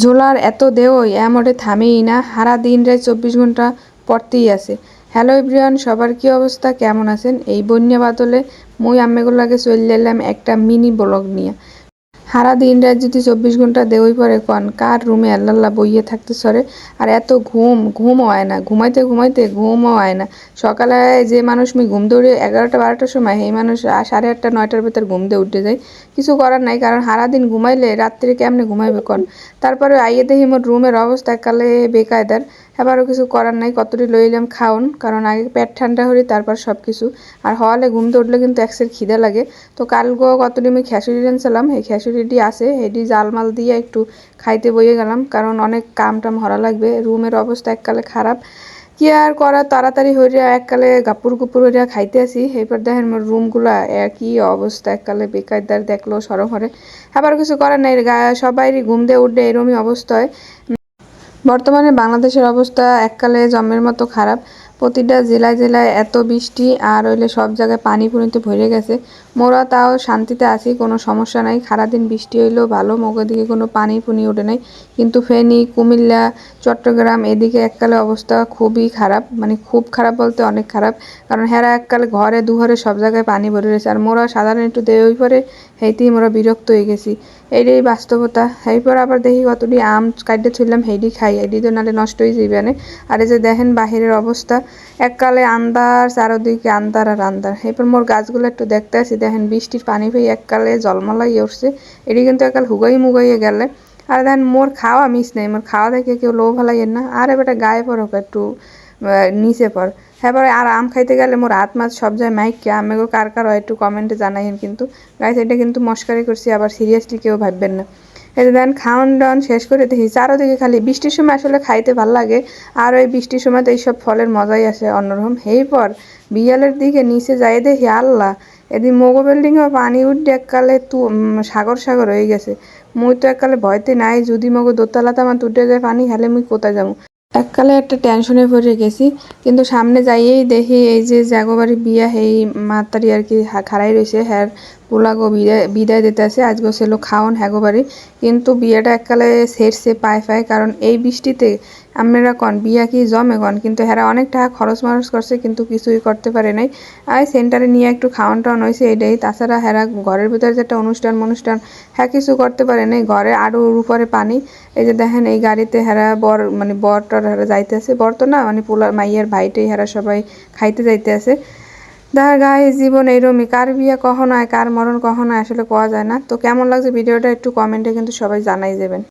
ঝোলার এত দেওই এমরে থামেই না, সারা দিন রায় চব্বিশ ঘণ্টা পড়তেই আছে। হ্যালো ইব্রিয়ান সবার কি অবস্থা? কেমন আছেন? এই বন্যা বাদলে মুই আম্মেগুলাকে চলে এলাম একটা মিনি ব্লগ নিয়ে। সারা দিন রাত যদি চব্বিশ ঘণ্টা দেওই পরে কন, কার রুমে আল্লাহ বইয়ে থাকতে সরে? আর এত ঘুম, ঘুমও হয় না। ঘুমাইতে ঘুমাইতে ঘুমও হয় না। সকালে যে মানুষ আমি ঘুম দৌড়ে এগারোটা, বারোটার সময় সেই মানুষ সাড়ে আটটা, নয়টার ভেতর ঘুম দিয়ে উঠে যায়। কিছু করার নাই, কারণ সারাদিন ঘুমাইলে রাত্রে কেমনে ঘুমাইবে কন? তারপরে আইয়ে দেখি মোর রুমের অবস্থা কালে বেকায়দার। এবারও কিছু করার নাই, কতটি লইলাম খাওন, কারণ আগে পেট ঠান্ডা হরি তারপর সব কিছু আর হওয়ালে ঘুমতে উঠলে কিন্তু একসের খিদে লাগে। তো কালগো কতটি আমি খেসুরি রেনছিলাম এই খেসুরিটি আছে এটি জালমাল দিয়ে একটু খাইতে বইয়ে গেলাম, কারণ অনেক কাম টাম হরা লাগবে, রুমের অবস্থা এককালে খারাপ। কি আর করা, তাড়াতাড়ি হইয়া এককালে গাপুর গুপুর হইয়া খাইতে আসি এরপর দেখেন মোর রুমগুলা একই অবস্থা, এককালে বেকারদার দেখল সরম হরে আবার কিছু করার নাই, গা- সবাইরই ঘুম দিয়ে উঠে এরমই অবস্থা হয়। বর্তমানে বাংলাদেশের অবস্থা এককালে জমের মতো খারাপ। প্রতিটা জেলায় জেলায় এত বৃষ্টি আর হইলে সব জায়গায় পানি পুনিতে ভরে গেছে। মোরা তাও শান্তিতে আছি, কোনো সমস্যা নাই। সারাদিন বৃষ্টি হইলেও ভালো মগের দিকে কোনো পানি পুনি ওঠে নাই। কিন্তু ফেনী, কুমিল্লা, চট্টগ্রাম এদিকে এককালে অবস্থা খুবই খারাপ। মানে খুব খারাপ বলতে অনেক খারাপ। কারণ হেরা এককালে ঘরে, দুঘরে সব জায়গায় পানি ভরে রয়েছে। আর মোরা সাধারণ একটু দেওই পরে সেইতেই মোরা বিরক্ত হয়ে গেছি। এইটাই বাস্তবতা। এরপর আবার দেখি কতটি আম কাটতে ছিলাম হেডি খাই। হেডি তো নাহলে নষ্ট হয়ে যাবে আর এই যে দেখেন বাহিরের অবস্থা এককালে আন্দার চারোদিকে আন্দার আর আন্দার এরপর মোর গাছগুলো একটু দেখতে আসি। দেখেন, বৃষ্টির পানি পেয়ে এককালে জলমালাই উঠছে। এটি কিন্তু একাল হুগাই মুগাইয়ে গেলে। আর দেখেন, মোর খাওয়া মিস নেই। মোর খাওয়া দেখে কেউ লো ভালাইয়েন না। আর এবার গায়ে পর হোক একটু নিচে পর এবারে আর আম খাইতে গেলে মোর হাত মাছ সব যায় মাইক মাইককে আমেগো কার কার হয় একটু কমেন্টে জানাইন কিন্তু। গাইস, এটা কিন্তু মস্কারি করছি, আবার সিরিয়াসলি কেউ ভাববেন না। এই দেন খাওয়ান দাওয়ান শেষ করে দেখি, চারোদিকে খালি বৃষ্টির সময় আসলে খাইতে ভালো লাগে, আর ওই বৃষ্টির সময় তো এইসব ফলের মজাই আসে অন্যরকম। এই পর বিয়ালের দিকে নিচে যাই দেখি আল্লাহ, এদিন মোগো বিল্ডিংয়ে পানি উঠে এককালে তু সাগর সাগর হয়ে গেছে। মুই তো এককালে ভয়তে নাই, যদি মগো দোতলাতে আমার তুটে যায় পানি হেলে মুই কোথায় যাব? এককালে একটা টেনশনে পড়ে গেছি, কিন্তু সামনে যাইয়েই দেখি এই যে জাগোবাড়ি বিয়া এই মাতারি আর কি খাড়াই রয়েছে হ্যার পোলাগো বিদায় বিদায় দিতে আছে আজকে ছিল খাওন, হ্যাগোবাড়ি। কিন্তু বিয়েটা এককালে সেরছে, পায় পায়। কারণ এই বৃষ্টিতে আমরা কন, বিয়া কি জমে কন? কিন্তু হেরা অনেক টাকা খরচ মরচ করছে, কিন্তু কিছুই করতে পারে নাই। আর সেন্টারে নিয়ে একটু খাওয়ান টাওয়ান হয়েছে এটাই। তাছাড়া হেরা ঘরের ভিতরে যে একটা অনুষ্ঠান অনুষ্ঠান হ্যাঁ কিছু করতে পারে নাই। ঘরে আরও উপরে পানি। এই যে দেখেন, এই গাড়িতে হেরা বর মানে বর টর হেরা যাইতে আছে বর তো না মানে পোলার মাইয়ের ভাইটাই হেরা সবাই খাইতে যাইতে আছে দেখা গায়ে জীবন এইরমই। কার বিয়ে কখন হয়, কার মরণ কখন আসলে কোয়া যায় না। তো কেমন লাগছে ভিডিওটা একটু কমেন্টে কিন্তু সবাই জানাই দেবেন